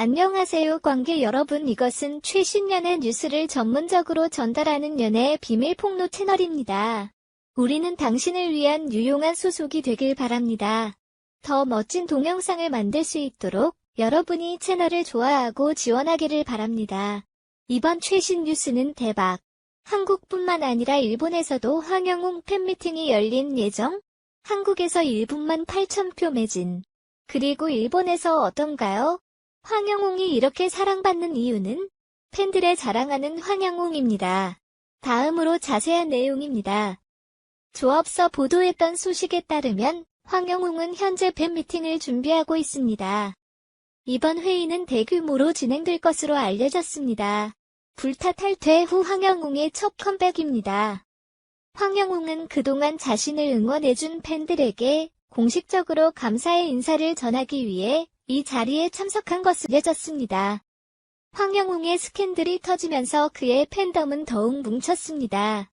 안녕하세요 관계 여러분 이것은 최신 연애 뉴스를 전문적으로 전달하는 연애의 비밀 폭로 채널입니다. 우리는 당신을 위한 유용한 소속이 되길 바랍니다. 더 멋진 동영상을 만들 수 있도록 여러분이 채널을 좋아하고 지원하기를 바랍니다. 이번 최신 뉴스는 대박. 한국뿐만 아니라 일본에서도 황영웅 팬미팅이 열린 예정? 한국에서 1분만 8천표 매진. 그리고 일본에서 어떤가요? 황영웅이 이렇게 사랑받는 이유는 팬들의 자랑하는 황영웅입니다. 다음으로 자세한 내용입니다. 조합서 보도했던 소식에 따르면 황영웅은 현재 팬미팅을 준비하고 있습니다. 이번 회의는 대규모로 진행될 것으로 알려졌습니다. 불타 탈퇴 후 황영웅의 첫 컴백입니다. 황영웅은 그동안 자신을 응원해준 팬들에게 공식적으로 감사의 인사를 전하기 위해 이 자리에 참석한 것으로 알려졌습니다. 황영웅의 스캔들이 터지면서 그의 팬덤은 더욱 뭉쳤습니다.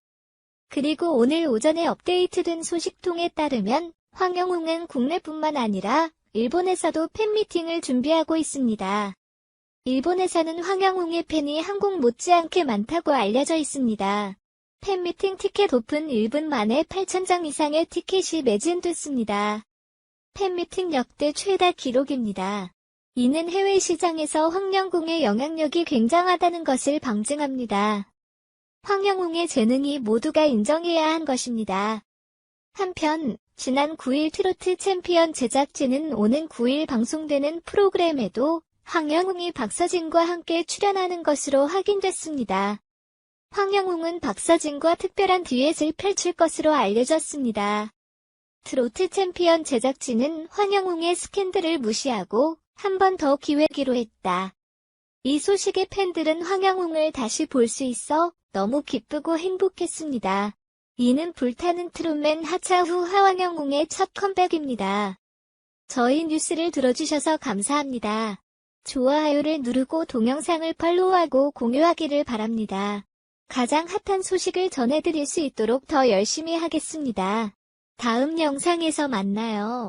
그리고 오늘 오전에 업데이트된 소식통에 따르면 황영웅은 국내뿐만 아니라 일본에서도 팬미팅을 준비하고 있습니다. 일본에서는 황영웅의 팬이 한국 못지않게 많다고 알려져 있습니다. 팬미팅 티켓 오픈 1분 만에 8,000장 이상의 티켓이 매진됐습니다. 팬미팅 역대 최다 기록입니다. 이는 해외 시장에서 황영웅의 영향력이 굉장하다는 것을 방증합니다. 황영웅의 재능이 모두가 인정해야 한 것입니다. 한편, 지난 9일 트로트 챔피언 제작진은 오는 9일 방송되는 프로그램에도 황영웅이 박서진과 함께 출연하는 것으로 확인됐습니다. 황영웅은 박서진과 특별한 듀엣을 펼칠 것으로 알려졌습니다. 트로트 챔피언 제작진은 황영웅의 스캔들을 무시하고 한 번 더 기회기로 했다. 이 소식에 팬들은 황영웅을 다시 볼 수 있어 너무 기쁘고 행복했습니다. 이는 불타는 트롯맨 하차 후 하황영웅의 첫 컴백입니다. 저희 뉴스를 들어주셔서 감사합니다. 좋아요를 누르고 동영상을 팔로우하고 공유하기를 바랍니다. 가장 핫한 소식을 전해드릴 수 있도록 더 열심히 하겠습니다. 다음 영상에서 만나요.